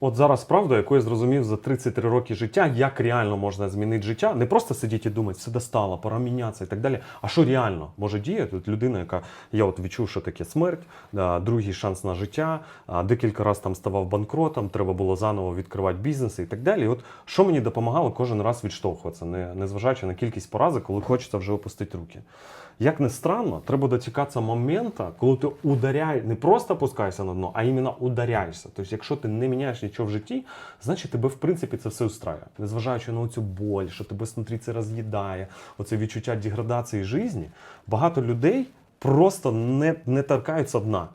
От зараз правда, яку я зрозумів за 33 роки життя, як реально можна змінити життя, не просто сидіти і думати, все достало, пора мінятися і так далі. А що реально може діяти? От людина, яка я от відчув, що таке смерть, другий шанс на життя, декілька разів там ставав банкротом, треба було заново відкривати бізнеси і так далі. І от що мені допомагало кожен раз відштовхуватися, не, незважаючи на кількість поразок, коли хочеться вже опустити руки. Як не странно, треба дочекатися моменту, коли ти ударяєш, не просто опускаєшся на дно, а іменно ударяєшся. Тобто, якщо ти не міняєш нічого в житті, значить тебе в принципі це все устраює. Незважаючи на цю боль, що тебе снутрі це роз'їдає, оце відчуття деградації житті, багато людей просто не, не торкаються дна.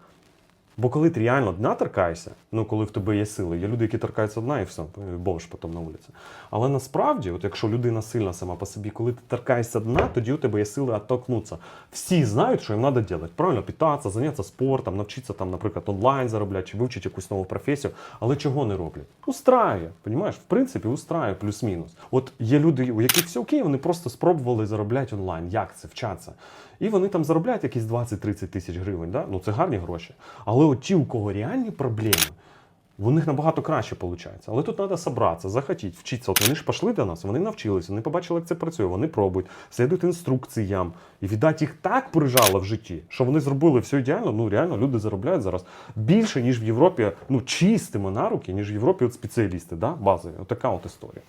Бо коли ти реально дна торкаєшся, ну коли в тебе є сили, є люди, які торкаються дна і все, бомж потім на вулиці. Але насправді, от якщо людина сильна сама по собі, коли ти торкаєшся дна, тоді у тебе є сили оттолкнутися. Всі знають, що їм треба робити. Правильно питатися, зайнятися спортом, навчитися там, наприклад, онлайн заробляти чи вивчити якусь нову професію. Але чого не роблять? Устраює, понімаєш? В принципі, устраює плюс-мінус. От є люди, у яких все окей, вони просто спробували заробляти онлайн. Як це вчаться? І вони там заробляють якісь 20-30 тисяч гривень. Да? Ну це гарні гроші. Але от ті, у кого реальні проблеми, у них набагато краще виходить. Але тут треба зібратися, захотіти, вчитися. От вони ж пішли до нас, вони навчилися, вони побачили, як це працює, вони пробують, слідують інструкціям. І віддать їх так прижало в житті, що вони зробили все ідеально. Ну реально люди заробляють зараз більше, ніж в Європі, ну чистими на руки, ніж в Європі от спеціалісти, да? базові. Отака от історія.